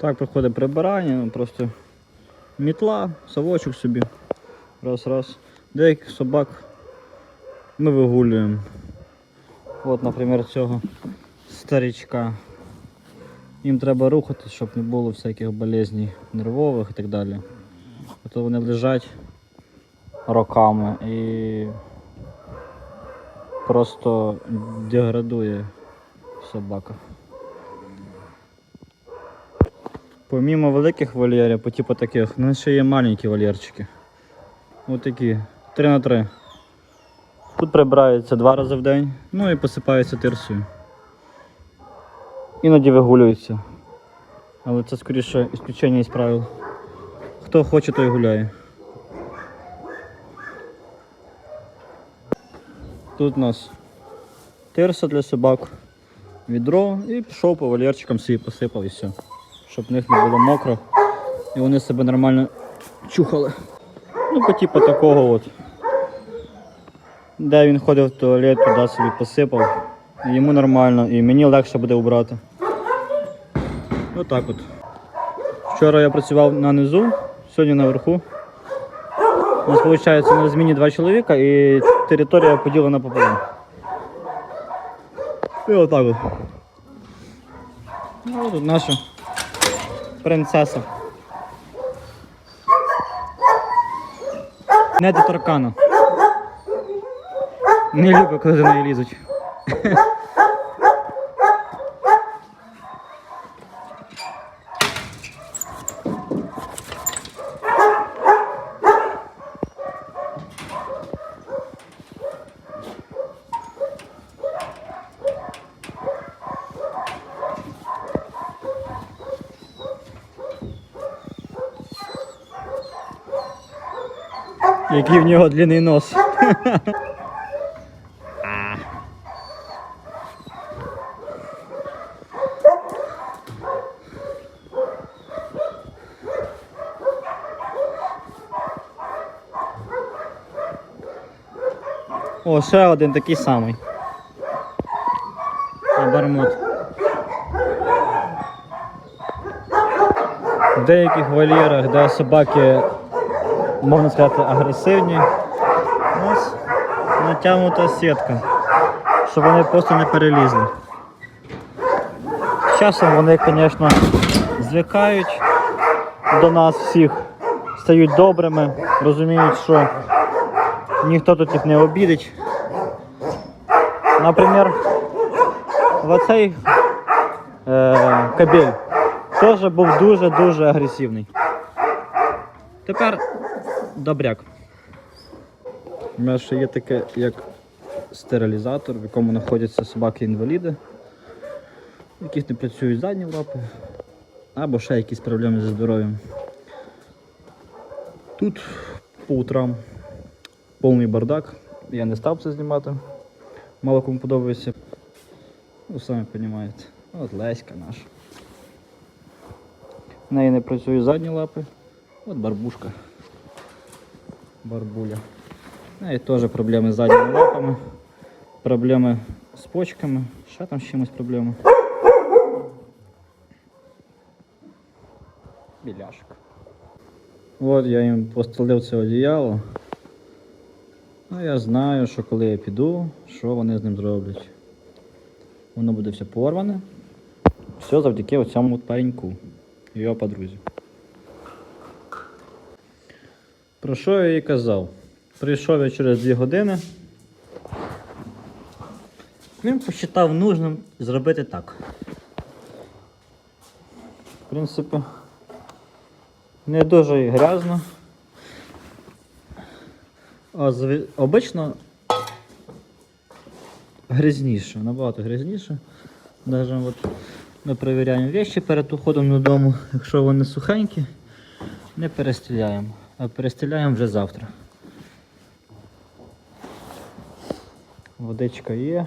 Так проходить прибирання, просто мітла, совочок собі. Раз, раз. Деяких собак ми вигулюємо. От, наприклад, цього старичка. Їм треба рухатись, щоб не було всяких болезней нервових і так далі. А то вони лежать роками і просто деградує собака. Помімо великих вольєрів, по типу таких, ну ще є маленькі вольєрчики. Ось такі, 3 на 3. Тут прибираються два рази в день, ну і посипаються тирсою. Іноді вигулюються. Але це скоріше ісключення із правил. Хто хоче, той гуляє. Тут у нас тирса для собак, відро і пішов по вольєрчикам собі посипав і все. Щоб в них не було мокро і вони себе нормально чухали. Ну, по типу такого от. Де він ходив в туалет, туди собі посипав. Йому нормально, і мені легше буде убрати. Отак от. Вчора я працював на низу, сьогодні наверху. У нас виходить на зміні два чоловіка і територія поділена пополам. І отак от. Ну, тут наша принцеса. Не доторкана. Не люблю, коли до неї лізуть. Який в нього длинний нос. О, ще один такий самий. Бармут. В деяких вольєрах, де собаки, можна сказати, агресивні, нас натягнута сітка, щоб вони просто не перелізли. З часом вони, звісно, звикають до нас всіх, стають добрими, розуміють, що ніхто тут їх не обідить. Наприклад, оцей е, кабель теж був дуже-дуже агресивний. Тепер добряк. У мене ще є таке, як стерилізатор, в якому знаходяться собаки-інваліди, в яких не працюють задні лапи, або ще якісь проблеми зі здоров'ям. Тут по утрам повний бардак. Я не став це знімати. Мало кому подобається. Ну, самі розумієте. От Леська наша. В неї не працюють задні лапи. От барбушка. Барбуля. В неї теж проблеми з задніми лапами, проблеми з почками, ще там з чимось проблеми. Біляшка. От я їм постелив це одіяло. А я знаю, що коли я піду, що вони з ним зроблять. Воно буде все порване. Все завдяки оцьому пареньку його подрузі. Про що я їй казав? Прийшов я через 2 години. Він посчитав нужним зробити так. В принципі, не дуже і грязно. А зв... обично грязніше, набагато грязніше. Даже от ми перевіряємо вещи перед уходом додому. Якщо вони сухенькі, не перестріляємо, а перестріляємо вже завтра. Водичка є.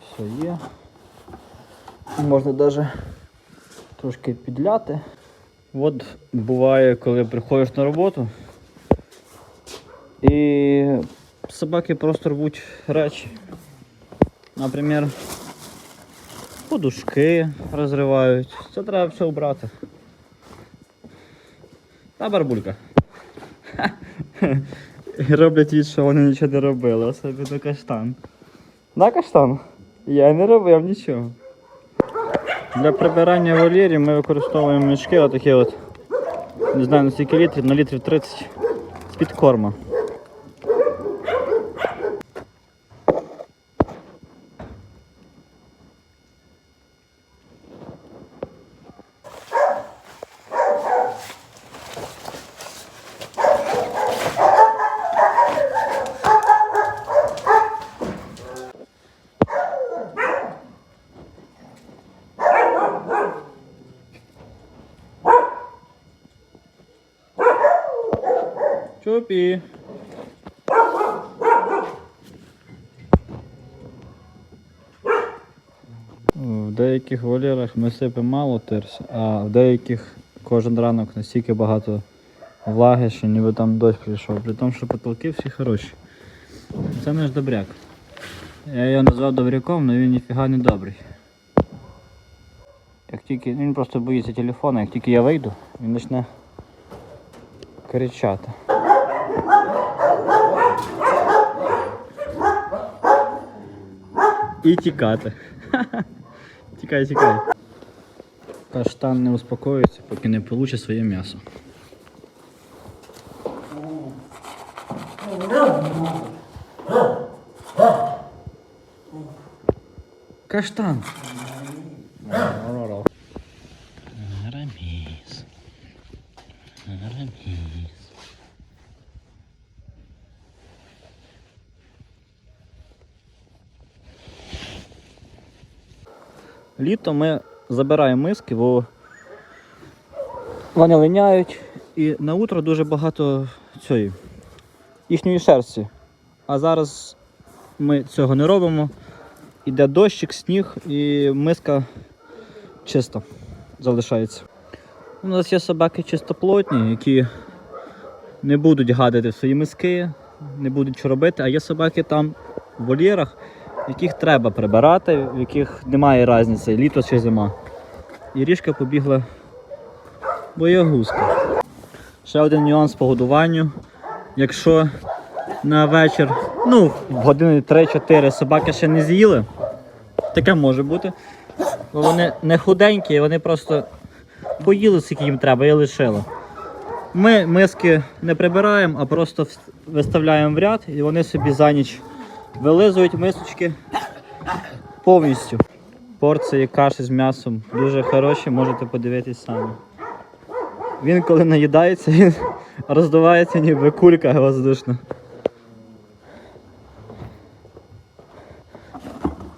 Все є. Можна навіть трошки підляти. От буває, коли приходиш на роботу. І собаки просто рвуть речі. Наприклад, подушки розривають. Це треба все убрати. Та барбулька. Роблять від, що вони нічого не робили, особливо каштан. Да, каштан? Я не робив нічого. Для прибирання вольєрів ми використовуємо мішки отакі от. Не знаю на скільки літрів, на літрів 30 з-під корма. Чупі. В деяких вольєрах ми мало тирс, а в деяких кожен ранок настільки багато влаги, що ніби там дощ прийшов. При тому, що потолки всі хороші. Це наш добряк. Я його назвав добряком, але він ніфіга не добрий. Як тільки він просто боїться телефона, як тільки я вийду, він почне кричати. І тікати. Тікай, тікай. Каштан не успокоїться, поки не получить своє м'ясо. Каштан. Літо ми забираємо миски, бо вони линяють і на утро дуже багато цієї їхньої шерсті. А зараз ми цього не робимо. Іде дощик, сніг і миска чиста залишається. У нас є собаки чистоплотні, які не будуть гадити свої миски, не будуть що робити, а є собаки там в вольєрах, яких треба прибирати, в яких немає різниці, літо чи зима. І ріжка побігла боягузка. Ще один нюанс по годуванню. Якщо на вечір, ну, в години 3-4 собаки ще не з'їли, таке може бути. Бо вони не худенькі, вони просто поїли, скільки їм треба, і лишили. Ми миски не прибираємо, а просто виставляємо в ряд і вони собі за ніч вилизують мисочки повністю. Порції каші з м'ясом дуже хороші, можете подивитись самі. Він коли наїдається, він роздувається ніби кулька воздушна.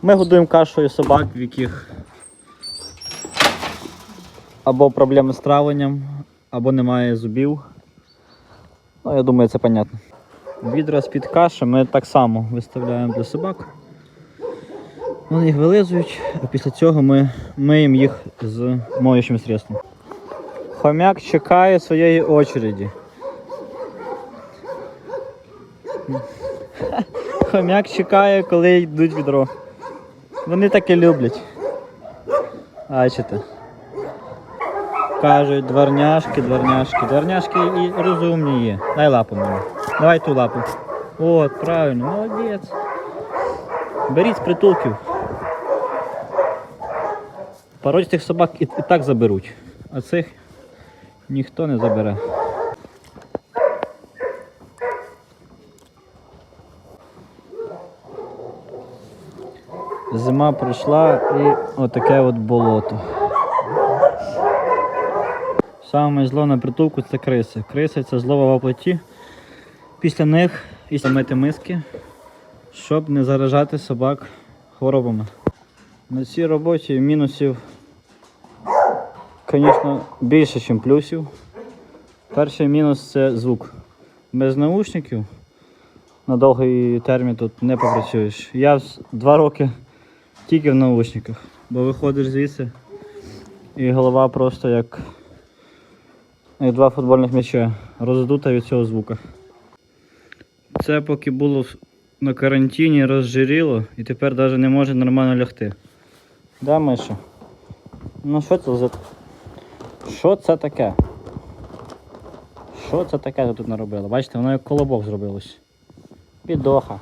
Ми годуємо кашею собак, в яких або проблеми з травленням, або немає зубів. Ну, я думаю, це понятно. Відра з-під каші ми так само виставляємо для собак. Вони їх вилизують, а після цього ми миємо їх з моючим средством. Хомяк чекає своєї очереді. Хомяк чекає, коли йдуть відро. Вони так і люблять. Бачите. Кажуть, дворняшки, дворняшки. Дворняшки і розумні є. Дай лапу мені. Давай ту лапу. От, правильно, молодець. Беріть з притулків. Породистих собак і, і так заберуть, а цих ніхто не забере. Зима прийшла і отаке от болото. Саме зло на притулку це криси. Криси це зло в оплоті. Після них і мити миски, щоб не заражати собак хворобами. На цій роботі мінусів, звісно, більше, ніж плюсів. Перший мінус це звук. Без наушників на довгий термін тут не попрацюєш. Я два роки тільки в наушниках, бо виходиш звідси і голова просто як, як два футбольних м'яча, роздута від цього звука. Це поки було на карантині, розжиріло і тепер навіть не може нормально лягти. Да, миша? Ну що це за. Що це таке? Що це таке тут наробило? Бачите, воно як колобок зробилось. Підоха.